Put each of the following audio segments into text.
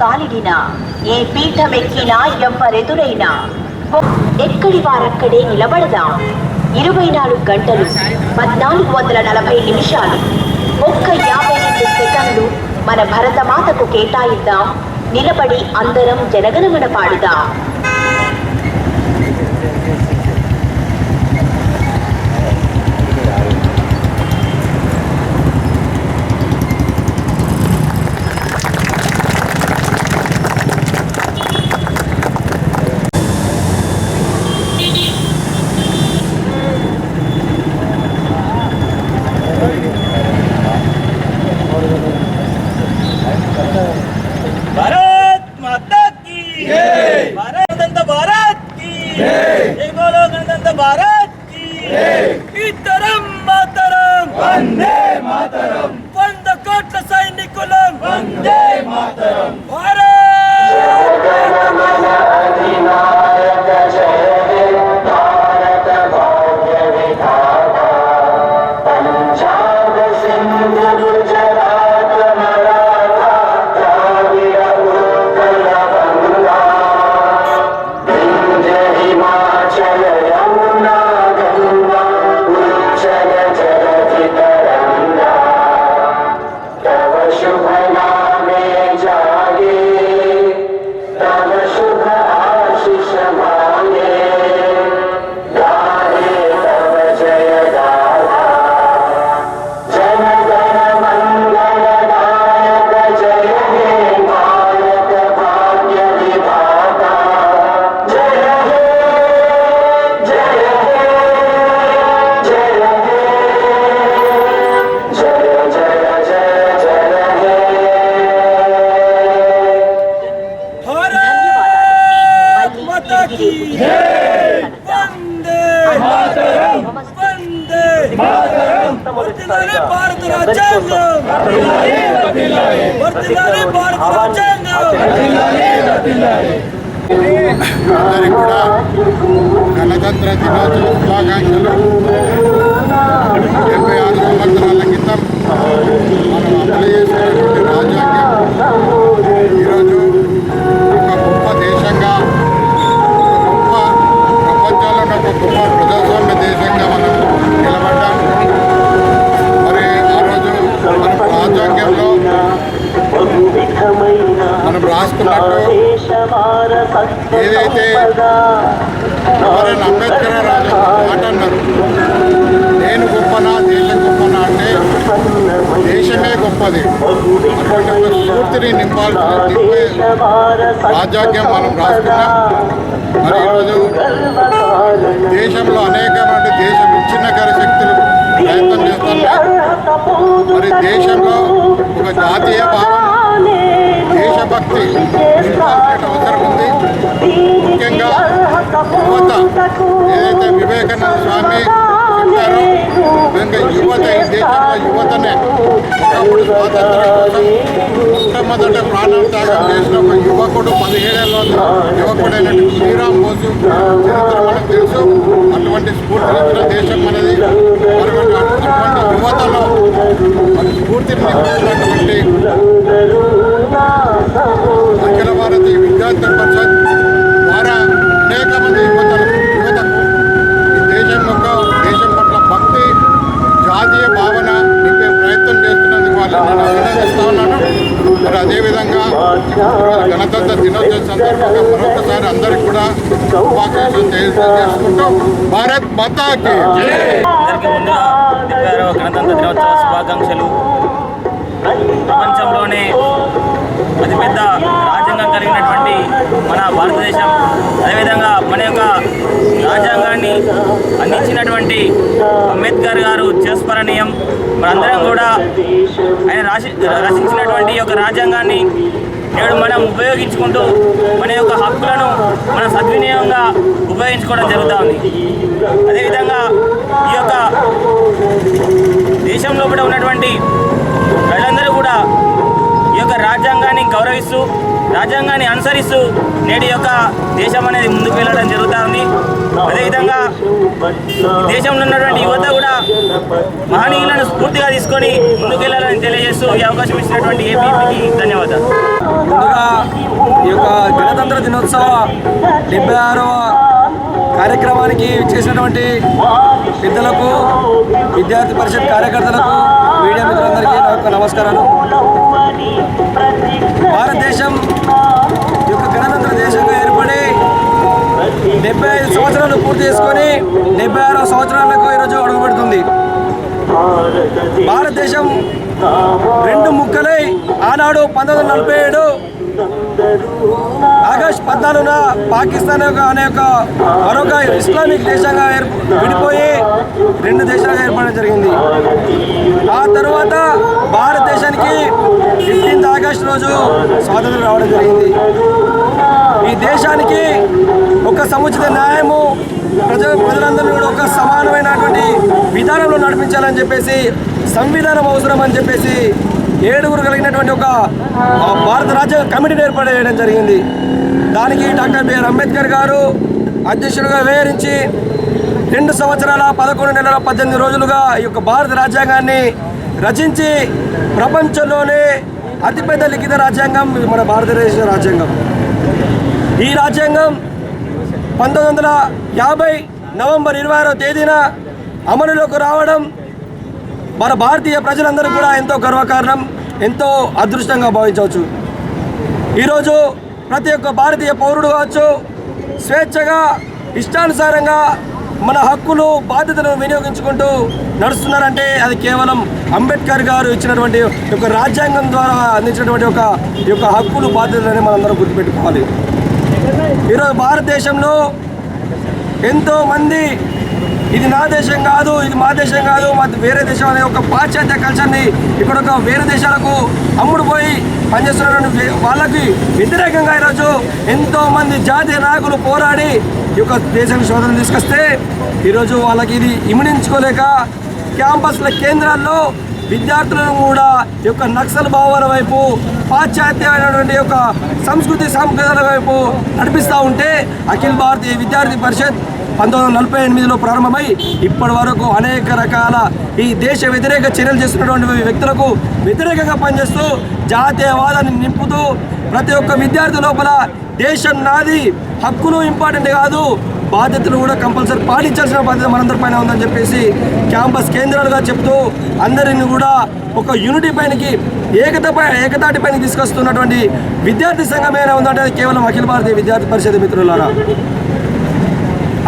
కాలిడినా ఏ పీఠమెక్కినా ఎవ్వరెదురైనా. ఎక్కడి వారక్కడే నిలబడదాం. ఇరవై నాలుగు గంటలు పద్నాలుగు వందల నలభై నిమిషాలు. ఒక్క యాభై రెండు సెకండ్లు మన భరతమాతకు కేటాయిద్దాం. నిలబడి అందరం జనగణమన పాడుదాం. వందే మాతరం. వంద కోట్ల సైనికులం. వందే మాతరం. అందరికి కూడా గణతంత్ర దినోత్సవ శుభాకాంక్షలు డెబ్బై ఆరు సంవత్సరాల క్రితం మనం అమలు చేసినటువంటి రాసుకున్నట్టు ఏదైతే ఎవరైనా అంబేద్కర్ రాజు మాట అన్నారు నేను గొప్పనా దేశం గొప్పనా అంటే దేశమే గొప్పది. అటువంటి ఒక స్ఫూర్తిని నింపాల్సిన నింపే రాజ్యాంగం మనం రాసుకున్నాం. మరి ఈరోజు దేశంలో అనేకమైన దేశ విచ్ఛిన్నకర శక్తులు ప్రయత్నం చేస్తున్నాయి. మరి దేశంలో ఒక జాతీయ భావం దేశభక్తి అవసరం ఉంది. ముఖ్యంగా యువత. ఏదైతే వివేకానంద స్వామి చెప్పారో ఇంకా యువత ఈ దేశంలో యువతనే ఒకప్పుడు స్వాతంత్రం కోసం మొట్టమొదట ప్రాణం త్యాగం చేసిన ఒక యువకుడు పదిహేడేళ్ళ యువకుడైనటువంటి శ్రీరామ్ బోసు. చరిత్ర మనకు తెలుసు. అటువంటి స్ఫూర్తి మరి అదేవిధంగా గణతంత్ర దినోత్సవం సందర్భంగా మరొకసారి అందరికి కూడా శుభాకాంక్షలు తెలియజేసుకుంటూ భారత్ మాతాకి ముందుగా గణతంత్ర దినోత్సవ శుభాకాంక్షలు. ప్రపంచంలోనే అతిపెద్ద రాజ్యాంగం కలిగినటువంటి మన భారతదేశం. అదేవిధంగా మన యొక్క రాజ్యాంగాన్ని అందించినటువంటి అంబేద్కర్ గారు చేస్మరణీయం. మనందరం కూడా ఆయన రాసి రచించినటువంటి ఈ యొక్క రాజ్యాంగాన్ని నేడు మనం ఉపయోగించుకుంటూ మన యొక్క హక్కులను మన సద్వినియోగంగా ఉపయోగించుకోవడం జరుగుతూ ఉంది అదేవిధంగా ఈ యొక్క దేశంలో కూడా ఉన్నటువంటి ప్రజలందరూ కూడా ఈ యొక్క రాజ్యాంగాన్ని గౌరవిస్తూ రాజ్యాంగాన్ని అనుసరిస్తూ నేటి యొక్క దేశం అనేది ముందుకు వెళ్ళడం జరుగుతూ ఉంది అదేవిధంగా దేశంలో ఉన్నటువంటి యువత కూడా మహనీయులను స్ఫూర్తిగా తీసుకొని ముందుకెళ్ళాలని తెలియజేస్తూ ఈ అవకాశం ఇచ్చినటువంటి ఏపీకి ధన్యవాదాలు. ముందుగా ఈ యొక్క గణతంత్ర దినోత్సవ డెబ్బై ఆరవ కార్యక్రమానికి చేసినటువంటి పెద్దలకు విద్యార్థి పరిషత్ కార్యకర్తలకు మీడియా మిత్రులందరికీ నా యొక్క నమస్కారాలు. భారతదేశం ఈ యొక్క గణతంత్ర దేశంగా ఏర్పడి డెబ్బై ఐదు సంవత్సరాలు పూర్తి చేసుకొని డెబ్బై ఆరో సంవత్సరాలకు ఈరోజు అడుగుపెడుతుంది. భారతదేశం రెండు ముక్కలై ఆనాడు పంతొమ్మిది వందల నలభై ఏడు ఆగస్ట్ పద్నాలుగున పాకిస్తాన్ యొక్క అనే ఒక మరొక ఇస్లామిక్ దేశంగా విడిపోయి రెండు దేశాలుగా ఏర్పడడం జరిగింది. ఆ తర్వాత భారతదేశానికి ఫిఫ్టీన్త్ ఆగస్ట్ రోజు స్వాతంత్రం రావడం జరిగింది. ఈ దేశానికి ఒక సముచిత న్యాయము ప్రజ ప్రజలందరినీ కూడా ఒక సమానమైనటువంటి విధానంలో నడిపించాలని చెప్పేసి సంవిధానం అవసరం అని చెప్పేసి ఏడుగురు కలిగినటువంటి ఒక భారత రాజ్య కమిటీని ఏర్పాటు చేయడం జరిగింది. దానికి డాక్టర్ బిఆర్ అంబేద్కర్ గారు అధ్యక్షుడిగా వ్యవహరించి రెండు సంవత్సరాల పదకొండు నెలల పద్దెనిమిది రోజులుగా ఈ యొక్క భారత రాజ్యాంగాన్ని రచించి ప్రపంచంలోనే అతిపెద్ద లిఖిత రాజ్యాంగం మన భారతదేశ రాజ్యాంగం. ఈ రాజ్యాంగం పంతొమ్మిది వందల యాభై నవంబర్ ఇరవై ఆరో తేదీన అమలులోకి రావడం మన భారతీయ ప్రజలందరూ కూడా ఎంతో గర్వకారణం ఎంతో అదృష్టంగా భావించవచ్చు. ఈరోజు ప్రతి ఒక్క భారతీయ పౌరుడు కావచ్చు స్వేచ్ఛగా ఇష్టానుసారంగా మన హక్కులు బాధ్యతలను వినియోగించుకుంటూ నడుస్తున్నారంటే అది కేవలం అంబేద్కర్ గారు ఇచ్చినటువంటి ఒక యొక్క రాజ్యాంగం ద్వారా అందించినటువంటి ఒక ఈ యొక్క హక్కులు బాధ్యతలని మనందరం గుర్తుపెట్టుకోవాలి. ఈరోజు భారతదేశంలో ఎంతో మంది ఇది నా దేశం కాదు ఇది మా దేశం కాదు మా వేరే దేశం అనే ఒక పాశ్చాత్య కల్చర్ని ఇక్కడ ఒక వేరే దేశాలకు అమ్ముడుపోయి పనిచేస్తున్నటువంటి వే- వాళ్ళకి వ్యతిరేకంగా ఈరోజు ఎంతో మంది జాతీయ నాయకులు పోరాడి ఈ యొక్క దేశానికి శోధన తీసుకొస్తే ఈరోజు వాళ్ళకి ఇది ఇమిడించుకోలేక క్యాంపస్ల కేంద్రాల్లో విద్యార్థులను కూడా ఈ యొక్క నక్సల్ భావాల వైపు పాశ్చాత్యమైనటువంటి యొక్క సంస్కృతి సాంప్రదాయాల వైపు నడిపిస్తూ ఉంటే అఖిల భారతీయ విద్యార్థి పరిషత్ పంతొమ్మిది వందల నలభై ఎనిమిదిలో ప్రారంభమై ఇప్పటి వరకు అనేక రకాల ఈ దేశ వ్యతిరేక చర్యలు చేస్తున్నటువంటి వ్యక్తులకు వ్యతిరేకంగా పనిచేస్తూ జాతీయవాదాన్ని నింపుతూ ప్రతి ఒక్క విద్యార్థి లోపల దేశం నాది హక్కులు ఇంపార్టెంట్ కాదు. బాధ్యతలు కూడా కంపల్సరీ పాటించాల్సిన బాధ్యత మనందరి పైన ఉందని చెప్పేసి క్యాంపస్ కేంద్రాలుగా చెప్తూ అందరిని కూడా ఒక యూనిటీ పైనకి ఏకతపై ఏకతాటి పైన తీసుకొస్తున్నటువంటి విద్యార్థి సంఘం ఏమైనా ఉందంటే అది కేవలం అఖిల భారతీయ విద్యార్థి పరిషత్ మిత్రులారా?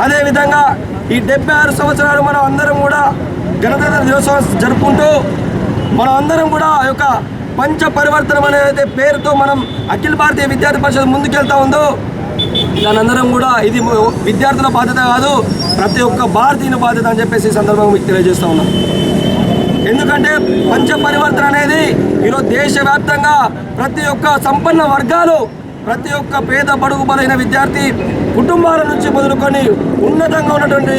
అదేవిధంగా ఈ డెబ్బై ఆరు సంవత్సరాలు మనం అందరం కూడా గణతంత్ర దినోత్సవం జరుపుకుంటూ మనం అందరం కూడా ఆ యొక్క పంచ పరివర్తనం అనేది పేరుతో మనం అఖిల భారతీయ విద్యార్థి పరిషత్ ముందుకెళ్తా ఉందో దానందరం కూడా ఇది విద్యార్థుల బాధ్యత కాదు ప్రతి ఒక్క భారతీయుల బాధ్యత అని చెప్పేసి ఈ సందర్భంగా మీకు తెలియజేస్తా ఉన్నాం. ఎందుకంటే పంచ పరివర్తన అనేది ఈరోజు దేశవ్యాప్తంగా ప్రతి ఒక్క సంపన్న వర్గాలు ప్రతి ఒక్క పేద బడుగు బలైన విద్యార్థి కుటుంబాల నుంచి మొదలుకొని ఉన్నతంగా ఉన్నటువంటి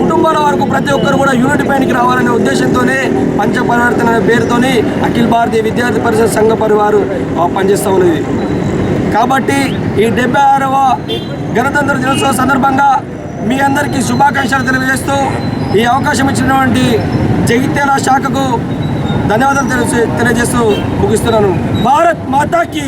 కుటుంబాల వరకు ప్రతి ఒక్కరు కూడా యూనిట్ పైనకి రావాలనే ఉద్దేశంతోనే పంచ పరివర్తన అనే పేరుతోని అఖిల భారతీయ విద్యార్థి పరిషత్ సంఘ పరివారు ఆ, పనిచేస్తూ ఉన్నది. కాబట్టి ఈ డెబ్బై ఆరవ గణతంత్ర దినోత్సవ సందర్భంగా మీ అందరికీ శుభాకాంక్షలు తెలియజేస్తూ ఈ అవకాశం ఇచ్చినటువంటి జగిత్యాల శాఖకు ధన్యవాదాలు తెలియజేస్తూ ముగిస్తున్నాను. భారత్ మాతాకి